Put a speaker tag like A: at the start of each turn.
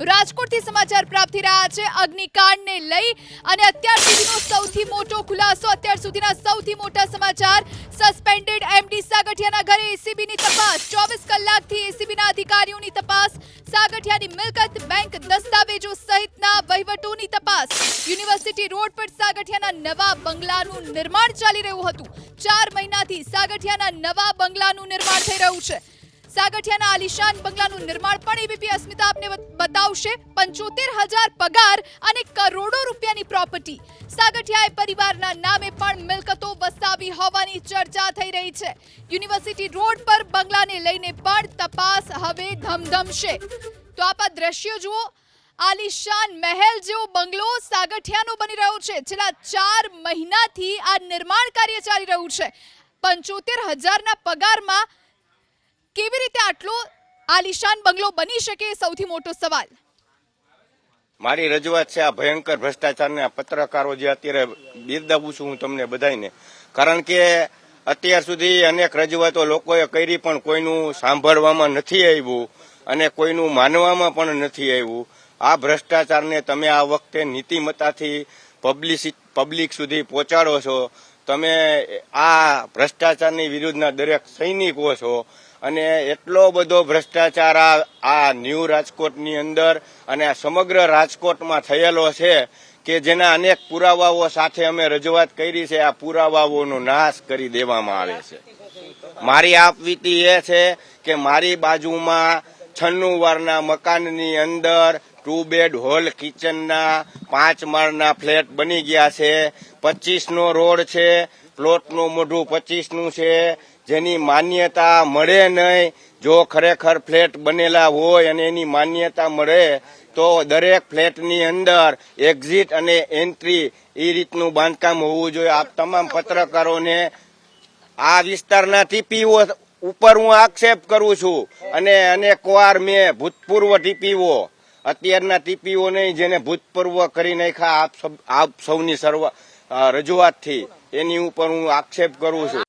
A: રાજકોટથી સમાચાર પ્રાપ્ત રહ્યા છે. અગ્નિકાંડને લઈ અને અત્યાર સુધીનો સૌથી મોટો ખુલાસો, અત્યાર સુધીના સૌથી મોટા સમાચાર સસ્પેન્ડેડ એમડી સાગઠિયાના ઘરે એસીબીની તપાસ. ચોવીસ કલાકથી એસીબીના અધિકારીઓની તપાસ. સાગઠિયાની મિલકત બેંક દસ્તાવેજો સહિતના વહીવટોની તપાસ. યુનિવર્સિટી રોડ પર સાગઠિયાના નવા બંગલાનું નિર્માણ ચાલી રહ્યું હતું. ચાર મહિનાથી સાગઠિયાના નવા બંગલાનું નિર્માણ થઈ રહ્યું છે. સાગઠિયાના આલિશાન બંગલાનું નિર્માણ પણ એબીપી અસ્મિતા આપને બતાવશે. પંચોતેર હજાર પગાર અને કરોડો રૂપિયાની પ્રોપર્ટી સાગઠિયાએ પરિવારના નામે પણ મિલકતો વસાવી હોવાની ચર્ચા થઈ રહી છે. યુનિવર્સિટી રોડ પર બંગલાને લઈને પણ તપાસ હવે ધમધમશે. તો આપ આ દ્રશ્યો જુઓ. આલિશાન મહેલ જેવો બંગલો સાગઠિયાનો બની રહ્યો છે. છેલ્લા ચાર મહિનાથી આ નિર્માણ કાર્ય ચાલી રહ્યું છે. પંચોતેર હજારના પગારમાં કેવી રીતે આટલો આલિશાન બંગલો બની શકે સૌથી મોટો સવાલ.
B: મારી રજૂઆત છે આ ભયંકર ભ્રષ્ટાચારને પત્રકારો જે અત્યારે બિરદાવું છું હું તમને બધાને કારણ કે અત્યાર સુધી અનેક રજૂઆતો લોકોએ કરી પણ કોઈનું સાંભળવામાં નથી આવ્યું અને કોઈનું માનવામાં પણ નથી આવ્યું. આ ભ્રષ્ટાચારને તમે આ વખતે નીતિમત્તાથી પબ્લિસી પબ્લિક સુધી પહોંચાડો છો, તમે આ ભ્રષ્ટાચારની વિરુદ્ધના દરેક સૈનિકો છો અને એટલો બધો ભ્રષ્ટાચાર આ ન્યૂ રાજકોટની અંદર અને આ સમગ્ર રાજકોટમાં થયેલો છે કે જેના અનેક પુરાવાઓ સાથે અમે રજૂઆત કરી છે, આ પુરાવાઓનો નાશ કરી દેવામાં આવે છે. મારી આપવીતી એ છે કે મારી બાજુમાં છન્નું વારના મકાનની અંદર ટુ બેડ હોલ કિચનના પાંચ માળના ફ્લેટ બની ગયા છે. પચીસનો રોડ છે. પ્લોટનું મોઢું પચીસનું છે. જેની માન્યતા મળે નહીં. જો ખરેખર ફ્લેટ બનેલા હોય અને એની માન્યતા મળે, તો દરેક ફ્લેટની અંદર એક્ઝિટ અને એન્ટ્રી એ રીતનું બાંધકામ હોવું જોઈએ. આપ તમામ પત્રકારોને આ વિસ્તારના ટીપીઓ ઉપર હું આક્ષેપ કરું છું. અને અનેક વાર મેં ભૂતપૂર્વ ટીપીઓ અત્યારના ટીપીઓ નહીં જેને ભૂતપૂર્વ કરી નાખ્યા આપ સૌની સર્વ રજૂઆતથી, એની ઉપર હું આક્ષેપ કરું છું.